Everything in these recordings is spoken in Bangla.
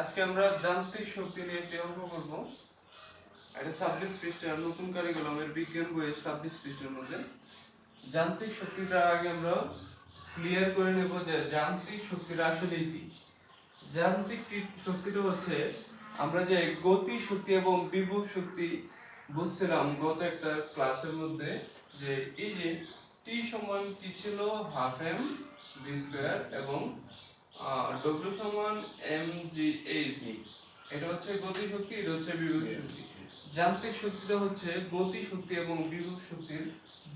আজকে আমরা যান্ত্রিক শক্তি নিয়ে একটি অঙ্ক করব। এটা ছাব্বিশ পৃষ্ঠার নতুন কারিকুলামের বিজ্ঞান বইয়ের ছাব্বিশ পৃষ্ঠার মধ্যে। যান্ত্রিক শক্তিটা আগে আমরা ক্লিয়ার করে নেব যে যান্ত্রিক শক্তিটা আসলে কি। যান্ত্রিক শক্তিটা হচ্ছে আমরা যে গতি শক্তি এবং বিভব শক্তি বুঝছিলাম গত একটা ক্লাসের মধ্যে, যে এই যে টি সমান কি ছিল? হাফ এম বি স্কোয়ার এবং ডব্লিউ সমান এম জি এইচ এটা হচ্ছে গতি শক্তি এটা হচ্ছে বিভব শক্তি। যান্ত্রিক শক্তিটা হচ্ছে গতি শক্তি এবং বিভব শক্তির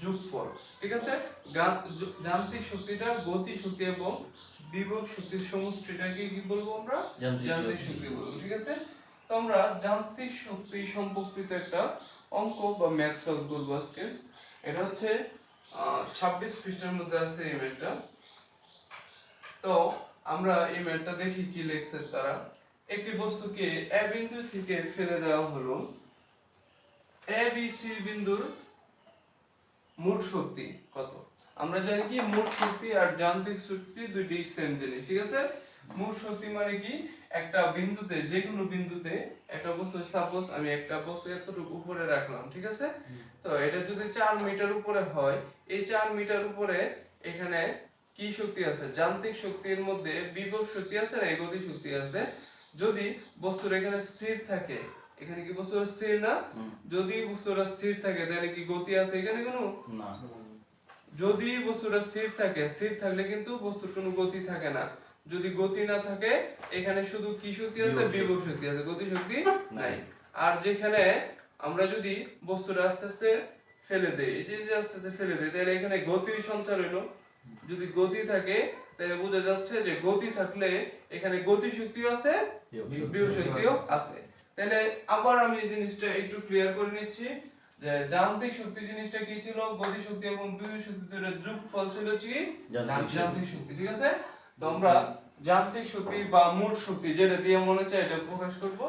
যোগফল। ঠিক আছে? যান্ত্রিক শক্তিটা গতি শক্তি এবং বিভব শক্তির সমষ্টিটাকে কি বলব আমরা? যান্ত্রিক। শক্তি। বলব ঠিক আছে? তো আমরা যান্ত্রিক শক্তি সম্পর্কিত একটা অঙ্ক বা ম্যাথ সলভ করব আজকে। এটা হচ্ছে ছাব্বিশ পৃষ্ঠার মধ্যে আছে এই ম্যাথটা তো আমরা এই ম্যাথটা দেখি কি লিখছে তারা। একটি বস্তুকে এ বিন্দু থেকে ফেলে দেওয়া হলো। এ বি সি বিন্দুর মোট শক্তি কত? আমরা জানি কি মোট শক্তি আর যান্ত্রিক শক্তি দুইটি সেম জিনিস ঠিক আছে? মোট শক্তি মানে কি? একটা বিন্দুতে যে কোনো বিন্দুতে একটা বস্তু সাপোজ আমি একটা বস্তু এতটুকু উপরে রাখলাম ঠিক আছে? তো এটা যদি চার মিটার উপরে হয় এই চার মিটার উপরে এখানে কি শক্তি আছে? যান্ত্রিক শক্তির মধ্যে বিভব শক্তি আছে না গতি শক্তি আছে। যদি বস্তুর এখানে স্থির থাকে এখানে কি বস্তুটা স্থির না? যদি বস্তুটা স্থির থাকে তাহলে কি গতি আছে এখানে কোনো? না। যদি বস্তুটা স্থির থাকে স্থির থাকলে কিন্তু বস্তুর কোনো গতি থাকে না। যদি গতি না থাকে এখানে শুধু কি শক্তি আছে? বিভব শক্তি। আছে গতি শক্তি নাই। আর যেখানে আমরা যদি বস্তুটা আস্তে আস্তে ফেলে দেই এই যে আস্তে আস্তে ফেলে দেই তাহলে এখানে গতির সঞ্চার হইল। যদি গতি থাকে তাহলে বোঝা যাচ্ছে যে গতি থাকলে এখানে গতি শক্তিও আছে বিভব শক্তিও আছে। তাহলে আবার আমি এই জিনিসটা একটু ক্লিয়ার করে নিচ্ছি যে যান্ত্রিক শক্তি জিনিসটা কি ছিল? গতি শক্তি এবং বিভব শক্তি দুটোর যোগফল ছিল কি? যান্ত্রিক যান্ত্রিক শক্তি ঠিক আছে? তো আমরা যান্ত্রিক শক্তি বা মোট শক্তি যেটা দিয়ে মনে চাই এটা প্রকাশ করব।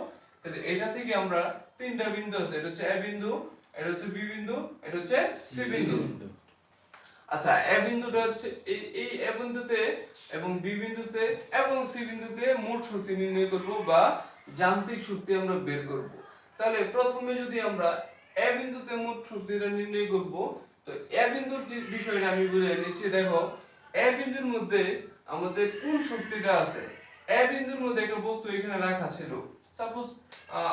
তাহলে এটা থেকে আমরা তিনটা বিন্দু আছে এটা হচ্ছে এ বিন্দু এটা হচ্ছে বি বিন্দু এটা হচ্ছে সি বিন্দু। আচ্ছা এ বিন্দুটা হচ্ছে এই এই এ বিন্দুতে এবং বি বিন্দুতে এবং সি বিন্দুতে মোট শক্তি নির্ণয় করব বা যান্ত্রিক শক্তি আমরা বের করব। তাহলে প্রথমে যদি আমরা এ বিন্দুতে মোট শক্তিটা নির্ণয় করব, তো এ বিন্দুর যে বিষয়টা আমি বুঝিয়ে নিচ্ছি, দেখো, এ বিন্দুর মধ্যে আমাদের কোন শক্তিটা আছে? এ বিন্দুর মধ্যে একটা বস্তু এখানে রাখা ছিল। সাপোজ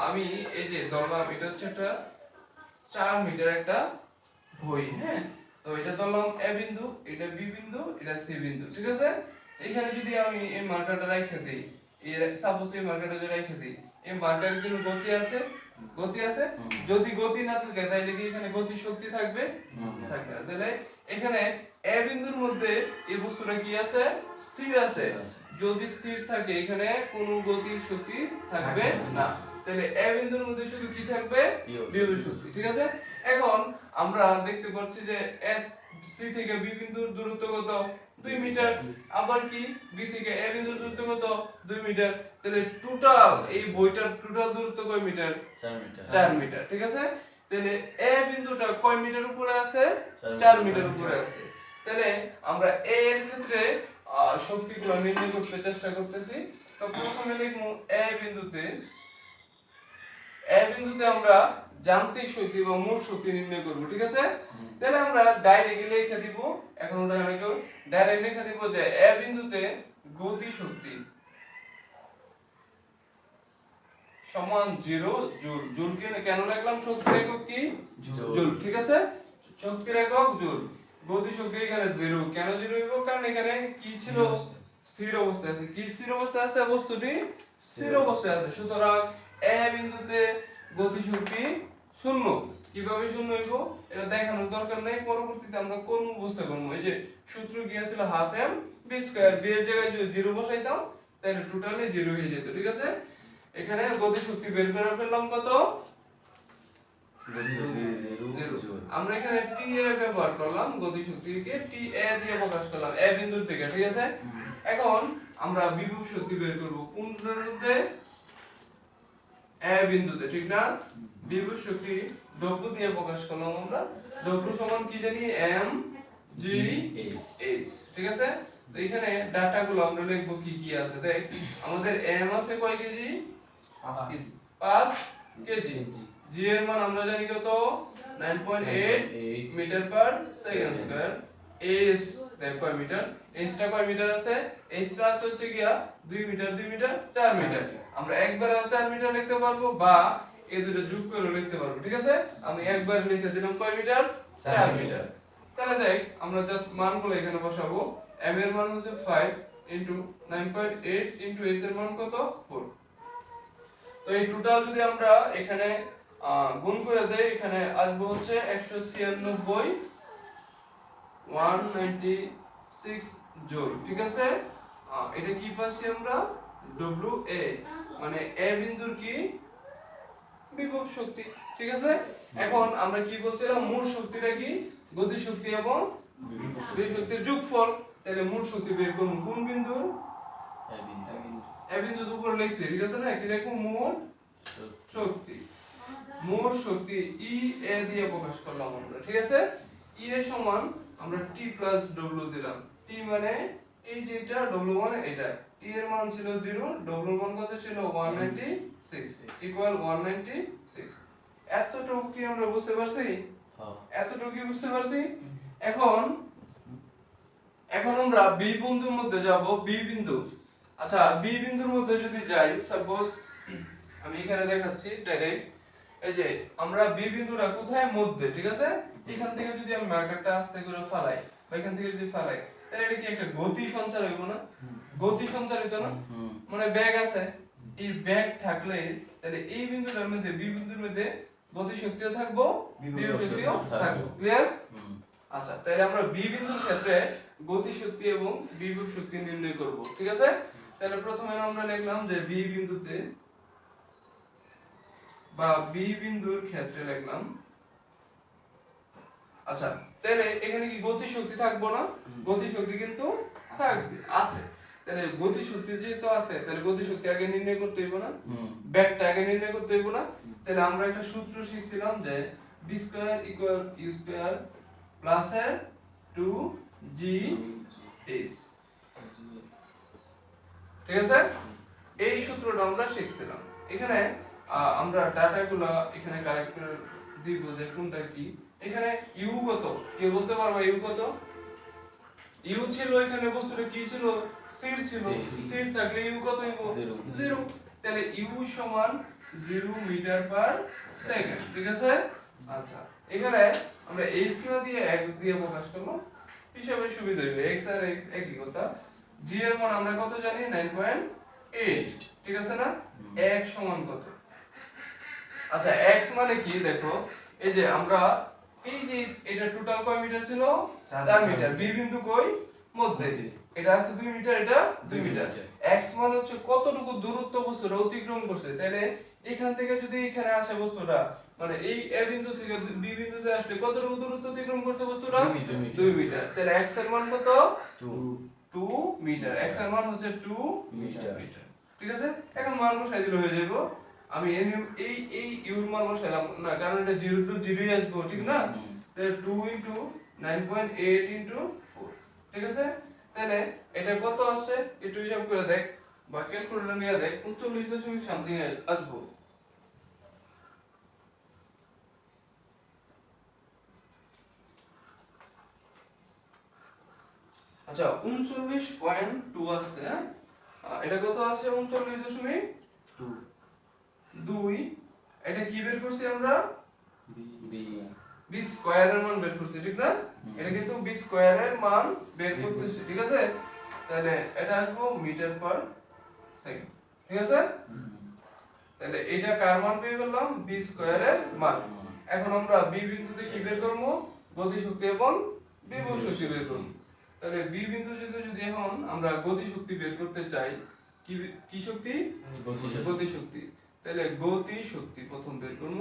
আমি এই যে ধরলাম, এটা হচ্ছে একটা চার মিটার একটা বই হ্যাঁ? তো এটা ধরলাম এ বিন্দু এটা বি বিন্দু এটা সি বিন্দু ঠিক আছে? এখানে যদি আমি এই মার্কারটা রাখে দিই এই সাপোজ এই মার্কারটা যদি রেখে দিই এই মার্কারের কোনো গতি আছে গতি আছে? যদি গতি না থাকে তাহলে কি এখানে গতি শক্তি থাকবে থাকবে তাহলে এখানে এ বিন্দুর মধ্যে এই বস্তুটা কি আছে? স্থির আছে। যদি স্থির থাকে এখানে কোনো গতি শক্তি থাকবে না। তাহলে এ বিন্দুর মধ্যে শুধু কি থাকবে? বিভব শক্তি ঠিক আছে? এখন আমরা দেখতে পাচ্ছি যে এক সি থেকে বি বিন্দুর দূরত্ব কত? দুই মিটার। আবার কি? বি থেকে এ বিন্দুর দূরত্ব কত? দুই মিটার। তাহলে টোটাল এই বইটার টোটাল দূরত্ব কয় মিটার? চার মিটার। চার মিটার ঠিক আছে? তাহলে এ বিন্দুটা কয় মিটার উপরে আছে? চার মিটার। উপরে আছে। তাহলে আমরা এ এর ক্ষেত্রে শক্তিগুলো নির্ণয় করতে চেষ্টা করতেছি। তো প্রথমে লিখব এ বিন্দুতে এ বিন্দুতে আমরা যান্ত্রিক শক্তি বা মোট শক্তি নির্ণয় করব ঠিক আছে? তাহলে আমরা ডাইরেক্ট লিখে দিব এখন ওটা আমি ডাইরেক্ট লিখে দিব যে এ বিন্দুতে গতি শক্তি সমান জিরো জুল জুল কেন লিখলাম? শক্তির একক কি। জুল ঠিক আছে? শক্তির একক জুল গতি শক্তি এখানে জিরো কেন জিরো হইব? কারণ এখানে কি ছিল? স্থির অবস্থায় আছে। কি স্থির অবস্থায় আছে? বস্তুটি স্থির অবস্থায় আছে। সুতরাং এ বিন্দুতে গতি শক্তি শূন্য। কীভাবে শূন্য হইব? এটা দেখানোর দরকার নেই পরবর্তীতে আমরা কোন বুঝতে পারব এই যে সূত্র কি ছিল half M V square V এর জায়গায় যদি জিরো বসাইতাম তাহলে টোটালি জিরো হয়ে যেত ঠিক আছে? এখানে গতি শক্তি বের করে ফেললাম কত? আমরা এখানে টি এ ব্যবহার করলাম গতি শক্তিকে টি এ দিয়ে প্রকাশ করলাম এ বিন্দু থেকে ঠিক আছে? এখন আমরা বিভব শক্তি বের করব কোনটার মধ্যে? এ বিন্দুতে ঠিক না? বিভব শক্তি ডব্লিউ দিয়ে প্রকাশ করলাম আমরা। ডব্লিউ সমান কি জানি? এম জি এইচ ঠিক আছে? তো এখানে ডাটাগুলো আমরা লিখব কি কি আছে দেখ। আমাদের এম আছে কয় কেজি? পাঁচ কেজি। পাঁচ কেজি। জি এর মান আমরা জানি কত? 9.8 metre per second. Square. S কয় মিটার এসটা কয় মিটার আছে। এসটা আছে হচ্ছে গিয়া 2 মিটার 2 মিটার 4 মিটার আমরা একবারে 4 মিটার লিখতে পারব বা এই দুটো যোগ করে লিখতে পারব ঠিক আছে? আমি একবার লিখে দিলাম কয় মিটার 4 মিটার তাহলে দেখ আমরা জাস্ট মানগুলো এখানে বসাবো। M এর মান হচ্ছে 5 ইনটু 9.8 ইনটু s এর মান কত? 4 তো এই টোটাল যদি আমরা এখানে গুণ করে দেই এখানে আসবে হচ্ছে একশো ছিয়ানব্বই ওয়ান সিক্স জোল ঠিক আছে? এটা কি পাচ্ছি আমরা? ডব্লিউ এ মানে এ বিন্দুর কি? বিভব শক্তি ঠিক আছে? এখন আমরা কি বলছিলাম মূল শক্তিটা কি? গতি শক্তি এবং বিভব শক্তির যোগফল। তাহলে মূল শক্তি বের করুন কোন বিন্দু? এ বিন্দুর উপর লিখছি ঠিক আছে না? কি লিখব মূল শক্তি। মোট শক্তি ই এ দিয়ে প্রকাশ করলাম আমরা ঠিক আছে? ই এর সমান আমরা টি প্লাস ডব্লিউ দিলাম। টি মানে এই যেটা ডব্লিউ মানে এটা টি এর মান ছিল 0 ডব্লিউ মান কত ছিল? 196 ইকুয়াল 196 এতটুকু কি আমরা বুঝতে পারছি? এতটুকু কি বুঝতে পারছি? এখন এখন আমরা বি বিন্দুর মধ্যে যাব বি বিন্দু। আচ্ছা বি বিন্দুর মধ্যে যদি যাই সাপোজ আমি এখানে দেখাচ্ছি ডাইরেক্ট এই যে আমরা বি বিন্দুটা কোথায়? মধ্যে ঠিক আছে? এখান থেকে যদি আমি মার্কারটা আস্তে করে ফালাই বা এখান থেকে যদি ফালাই তাহলে এটা কি একটা গতি সঞ্চার হইব না? গতি সঞ্চারিত না? মানে ব্যাগ আছে এই ব্যাগ থাকলে তাহলে এই বিন্দুটার মধ্যে বি বিন্দুর মধ্যে গতি শক্তিও থাকব বিভব শক্তিও থাকব। ক্লিয়ার আচ্ছা তাহলে আমরা বি বিন্দুর ক্ষেত্রে গতি শক্তি এবং বিভব শক্তি নির্ণয় করব ঠিক আছে? তাহলে প্রথমে আমরা লিখলাম যে বি বিন্দুতে বা বি বিন্দুর ক্ষেত্রে লিখলাম আচ্ছা তাহলে এখানে কি গতি শক্তি থাকব না? গতি শক্তি কিন্তু থাকবে আছে। তাহলে গতি শক্তি যেহেতু আছে তাহলে গতি শক্তি আগে নির্ণয় করতে হইব না? ব্যাগটা আগে নির্ণয় করতে হইব না? তাহলে আমরা একটা সূত্র শিখছিলাম যে V square equal U square plus এর টু জি এস ঠিক আছে? এই সূত্রটা আমরা শিখছিলাম। এখানে আমরা ডাটাগুলো এখানে কালেক্ট করে দিব যে কোনটা কি। এখানে ইউ কত? কেউ বলতে পারবে ইউ কত? ইউ ছিল এখানে বস্তুটা কি ছিল? স্থির ছিল। স্থির। থাকলে ইউ কত হইব? জিরো। তাহলে ইউ সমান জিরো মিটার পার সেকেন্ড ঠিক আছে? আচ্ছা এখানে আমরা এইচ না দিয়ে এক্স দিয়ে প্রকাশ করব। হিসাবে সুবিধা হইবে। এক্স আর এক্স একই কথা। জি এর মান আমরা কত জানি? 9.8 ঠিক আছে না? x সমান কত? আচ্ছা এক্স মানে কি? দেখো এই যে আমরা এই যে এটা টোটাল কয় মিটার ছিল? 4 মিটার। বি বিন্দু কই? মধ্যে এটা আছে 2 মিটার এটা 2 মিটার x মানে হচ্ছে কতটুকু দূরত্ব বস্তুটা অতিক্রম করছে? তাহলে এখান থেকে যদি এখানে আসে বস্তুটা মানে এই a বিন্দু থেকে b বিন্দুতে আসলে কতটুকু দূরত্ব অতিক্রম করছে বস্তুটা? দুই মিটার, মিটার। 2 মিটার তাহলে x এর মান কত? 2 মিটার x এর মান হচ্ছে 2 মিটার। মিটার ঠিক আছে? এখন মান বসাই দিলে হয়ে যাবে আমি এই এই এই ইউর মান বসাইলাম। না কারণ এটা 0 টু 0 আসবে ঠিক না? তাহলে 2 ইনটু 9.8 ইনটু 4 ঠিক আছে? তাহলে এটা কত আসছে? একটু হিসাব করে দেখ বা ক্যালকুলেটর নিয়ে দেখ 39 দশমিক সামথিং আসব। আচ্ছা উনচল্লিশ পয়েন্ট টু আসছে হ্যাঁ? এটা কত আছে উনচল্লিশ দশমিক? দুই এটা কি বের করছি আমরা? বি স্কয়ারের মান বের করছি ঠিক না? এটা কিন্তু বি স্কয়ারের মান বের করতেছি ঠিক আছে? তাহলে এটা আসব মিটার পার সেকেন্ড ঠিক আছে? তাহলে এটা কার মান পেয়ে গেলাম বি স্কয়ারের মান। এখন আমরা বি বিন্দুতে কি বের করব? গতি শক্তি এবং বিভব শক্তি বের করব। তাহলে বি বিন্দু যদি যদি এখন আমরা গতি শক্তি বের করতে চাই কি কি শক্তি? গতি শক্তি তাহলে গতি শক্তি প্রথম বের করব।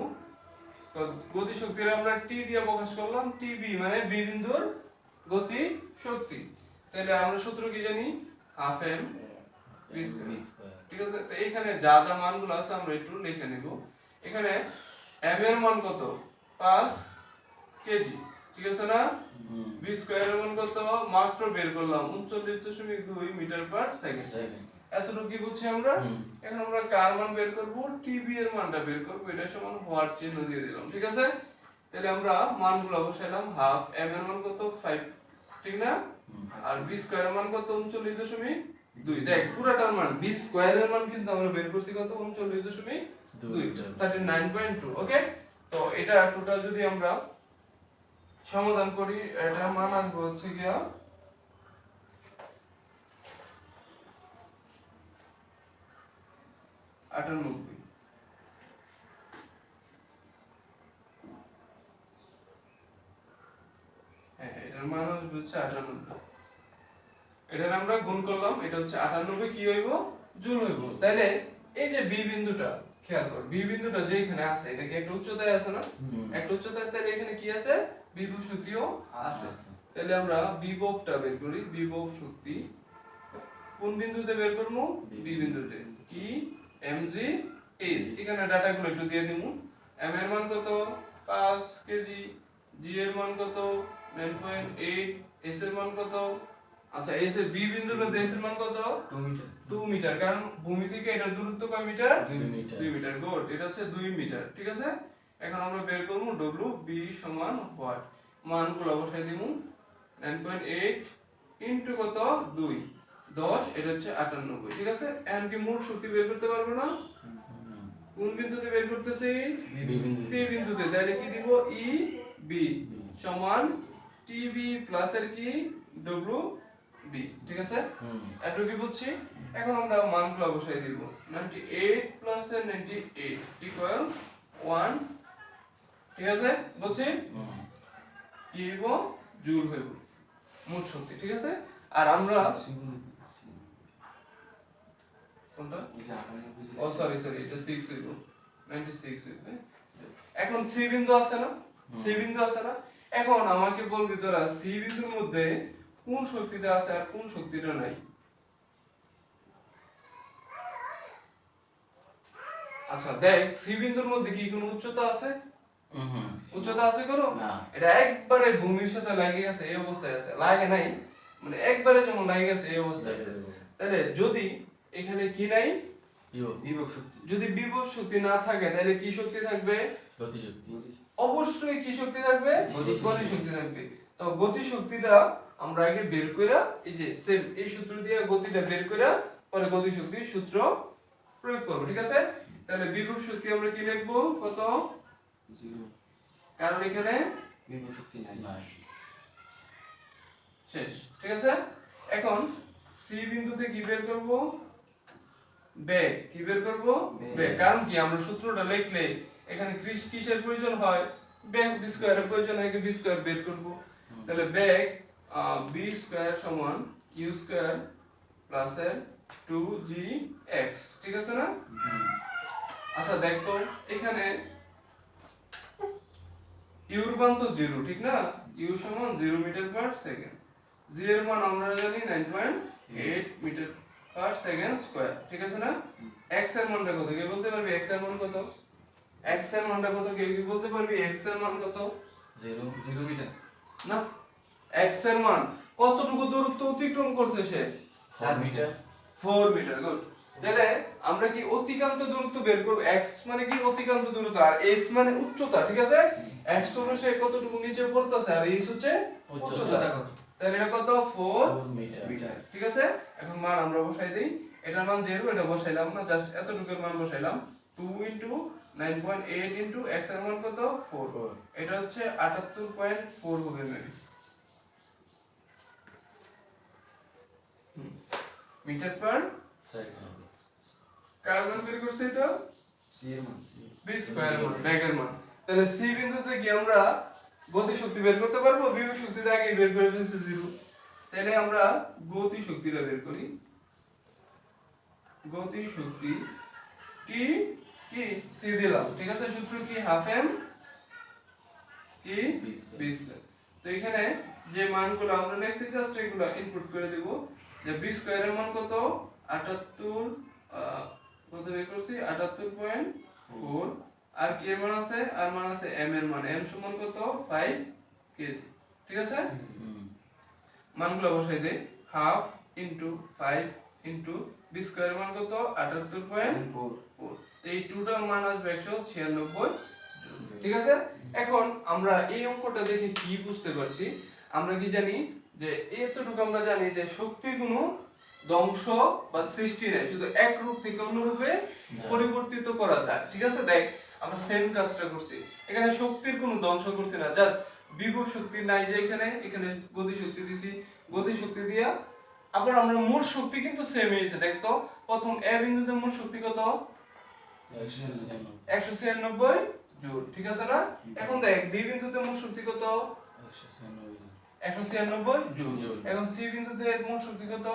গতি শক্তির আমরা টি দিয়ে প্রকাশ করলাম টিবি মানে বিন্দুর গতি শক্তি। তাহলে আমরা সূত্র কি জানি? হাফ এম ঠিক আছে? তো এখানে যা যা মানগুলো আছে আমরা একটু লিখে নিব। এখানে এম এর মান কত? 5 কেজি। ঠিক আছে না? বি স্কয়ারের মান কত? মাত্র বের করলাম উনচল্লিশ দশমিক দুই মিটার পার সেকেন্ড। এতটুকু কি বুঝছি আমরা? এখন আমরা কার মান বের করব টিবি এর মানটা বের করব এটা সমান হোয়াট চিহ্ন দিয়ে দিলাম ঠিক আছে? তাহলে আমরা মানগুলো বসাইলাম হাফ এম এর মান কত? 5 ঠিক না? আর বি স্কয়ার এর মান কত? 39 দশমিক দুই। দেখ পুরাটার মান বি স্কয়ার এর মান কিন্তু আমরা বের করছি কত? 39 দশমিক দুই পয়েন্ট টু ওকে তো এটা টোটাল যদি আমরা সমাধান করি এটার মান আসবে হচ্ছে গিয়া আটানব্বই। হ্যাঁ এটার মান আসবে হচ্ছে আটানব্বই। এটার আমরা গুণ করলাম এটা হচ্ছে আটানব্বই কি হইব? জুল হইব। তাইলে এই যে বি বিন্দুটা খেয়াল কর বি বিন্দুটা যে আছে এটা কি একটা উচ্চতায় আছে না? একটা উচ্চতায় তাহলে এখানে কি আছে? বিভব শক্তিও আছে। তাহলে আমরা বিভবটা বের করি বিভব শক্তি কোন বিন্দুতে বের করব? বি বিন্দুতে। কি? জি এইচ এখানে ডাটাগুলো একটু দিয়ে দিমু। এম এর মান কত? 5 কেজি। জি এর মান কত? 9.8 এস এর মান কত? আচ্ছা এস এর বি বিন্দুর এস এর মান কত? 2 মিটার 2 মিটার কারণ ভূমি থেকে এটার দূরত্ব কয় মিটার 2 মিটার 2 মিটার গুড এটা হচ্ছে 2 মিটার ঠিক আছে? এখন আমরা বের করব ডব্লিউ বি সমান হোয়াট মানগুলো বসাই দিমু। 9.8 ইনটু কত? 2 10 এটা হচ্ছে 98 ঠিক আছে? এখন কি মোট শক্তি বের করতে পারব না। কোন বিন্দুতে বের করতেছি? পি বিন্দুতে। তাহলে কি দিব? ই বি সমান টিবি প্লাস এর কি? ডব্লিউ বি ঠিক আছে? এত কি বুঝছি? এখন আমরা মানগুলো বসাই দিব। 98 প্লাস 98 ইকুয়াল 1 ঠিক আছে? বুঝছি? কি হইব? জুল হইব। মোট শক্তি ঠিক আছে? আর আমরা কোনটা? ও সরি সরি এটা 6 হইব। 96 হইব? এখন সি বিন্দু আছে না? সি বিন্দু আছে না? এখন আমাকে বলবি তোরা সি বিন্দুর মধ্যে কোন শক্তিটা আছে আর কোন শক্তিটা নাই? আচ্ছা দেখ সি বিন্দুর মধ্যে কি কোনো উচ্চতা আছে? উচ্চতা আছে কোনো? এটা একবারে ভূমির সাথে লাগে গেছে এই অবস্থায় আছে। লাগে নাই? মানে একবারে যেমন লাগে গেছে এই অবস্থায় আছে। তাহলে যদি এখানে কি নাই? বিভব শক্তি। যদি বিভব শক্তি না থাকে তাহলে কি শক্তি থাকবে? গতি শক্তি। অবশ্যই কি শক্তি থাকবে? গতি শক্তি। থাকবে। তো গতি শক্তিটা আমরা আগে বের কইরা এই যে সেম এই সূত্র দিয়ে গতিটা বের কইরা পরে গতি শক্তির সূত্র প্রয়োগ করব ঠিক আছে? তাহলে বিভব শক্তি আমরা কি লিখব? কত? জিরো। কারণ এখানে বিভব শক্তি নাই। নাই। শেষ ঠিক আছে? এখন সি বিন্দুতে কি বের করব? বেগ কি বের করব। বেগ কারণ কি? আমরা সূত্রটা লিখলে এখানে কিসের প্রয়োজন হয়? বেগ বি স্কয়ারের প্রয়োজন হয় বি স্কয়ার বের করব। তাহলে বেগ বি স্কয়ার সমান ইউ স্কয়ার প্লাস এর 2জি এক্স ঠিক আছে না? আচ্ছা দেখ তো এখানে ইউর মান তো জিরো ঠিক না? ইউ সমান zero metre per second G এর মান আমরা জানি nine point eight metre per second square ঠিক আছে না? এক্সের মানটা কত? কে বলতে পারবি এক্সের মান কত? এক্সের মানটা কত? কে কি বলতে পারবি? এক্সের মান কত? Zero zero metre. না এক্সের মান। কতটুকু দূরত্ব অতিক্রম করছে সে? 4 মিটার। ফোর মিটার গুড তাহলে আমরা কি অতিক্রান্ত দূরত্ব বের করব? x মানে কি অতিক্রান্ত দূরত্ব? আর s মানে উচ্চতা ঠিক আছে? x অনুসারে কতটুকু নিচে পড়তেছে? আর s হচ্ছে উচ্চতা। কত তাহলে এটা কত? 4 4 মিটার ঠিক আছে? এখন মান আমরা বসাই দেই। এটার মান 0 এটা বসাইলাম না জাস্ট এতটুকুর মান বসাইলাম। 2 ইনটু 9.8 ইনটু x এর মান কত? 4 এটা হচ্ছে 78.4 হবে মেবি মিটার পার সেকেন্ড কার মান বের করছে এটা? সি এর মান বি স্কয়ার মান ব্যাগের মান। তাহলে সি বিন্দুতে কি আমরা গতি শক্তি বের করতে পারব বিভব শক্তিটা আগে বের করে ফেলছি জিরো। তাহলে আমরা গতি শক্তিটা বের করি। গতি শক্তি টি কি? সি দিলাম। ঠিক আছে? সূত্র কি? হাফ এম কি? V square. তো এখানে যে মানগুলো আমরা লিখছি জাস্ট এগুলো ইনপুট করে দেব। যে বি স্কয়ারের মান কত? 78 আহ, কত বের করছি? 78.4 আর কি এর মান আছে? আর মান আছে এম এর মান। এম সমান কত? 5 কেজি ঠিক আছে? মানগুলো বসাই দেই। Half into five into V square মান কত? আটাত্তর পয়েন্ট ফোর ফোর এই টোটাল মান আসবে একশো ছিয়ানব্বই। ঠিক আছে? এখন আমরা এই অঙ্কটা দেখে কি বুঝতে পারছি? আমরা কি জানি যে এতটুকু আমরা জানি যে শক্তি কোনো ধ্বংস বা সৃষ্টি নেই। শুধু এক রূপ থেকে অন্য রূপে পরিবর্তিত করা যায়। ঠিক আছে? দেখ আমরা সেম কাজটা করছি। এখানে শক্তির কোনো ধ্বংস করছি না জাস্ট বিভব শক্তি নাই যে এখানে এখানে গতি শক্তি দিছি। গতি শক্তি দিয়া আবার আমরা মোট শক্তি কিন্তু সেম হয়েছে দেখ তো প্রথম এ বিন্দুতে মোট শক্তি কত? একশো ছিয়ানব্বই। জুল ঠিক আছে না? এখন দেখ বি বিন্দুতে মোট শক্তি কত? একশো ছিয়ানব্বই। জুল। এখন সি বিন্দুতে মোট শক্তি কত?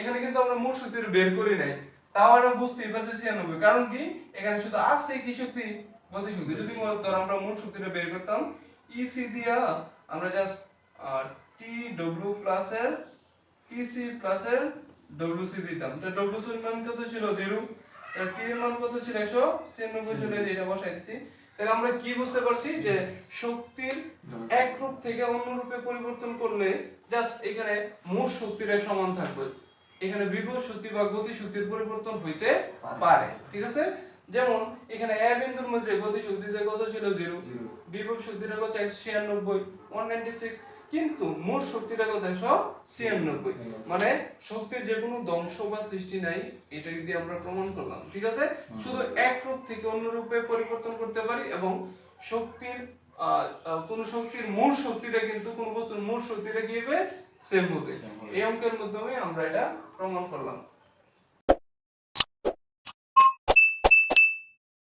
এখানে কিন্তু আমরা মোট শক্তি বের করি নাই। তাও আমরা বুঝতেই পারছি ছিয়ানব্বই। কারণ কি? এখানে শুধু আসছে কি শক্তি? গতি শক্তি যদি ধর আমরা মোট শক্তিটা বের করতাম ইসি দিয়া আমরা জাস্ট টি ডব্লিউ প্লাস এর ইসি প্লাস এর ডব্লিউ সি দিতাম। তো ডব্লিউ সি মান কত ছিল? জিরো। টি এর মান কত ছিল? একশো ছিয়ানব্বই চলে এটা বসাই দিচ্ছি। তাহলে আমরা কি বুঝতে পারছি? যে শক্তির এক রূপ থেকে অন্য রূপে পরিবর্তন করলে জাস্ট এখানে মোট শক্তিটা সমান থাকবে। এখানে বিভব শক্তি বা গতি শক্তির পরিবর্তন হইতে পারে। ঠিক আছে? যেমন এখানে এ বিন্দুর মধ্যে গতি শক্তিতে কত ছিল জিরো। বিভব শক্তিটা কত ছিয়ানব্বই ওয়ান নাইনটি সিক্স কিন্তু মোট শক্তিটা কত একশো ছিয়ানব্বই। মানে শক্তির যে কোনো ধ্বংস বা সৃষ্টি নাই এটা দিয়ে আমরা প্রমাণ করলাম ঠিক আছে? শুধু এক রূপ থেকে অন্য রূপে পরিবর্তন করতে পারি এবং শক্তির কোন শক্তির মূল শক্তিটা কিন্তু কোন বস্তুর মূল শক্তিটা কি হবে? সেম হবে। এই অঙ্কের মাধ্যমে আমরা এটা প্রমাণ করলাম।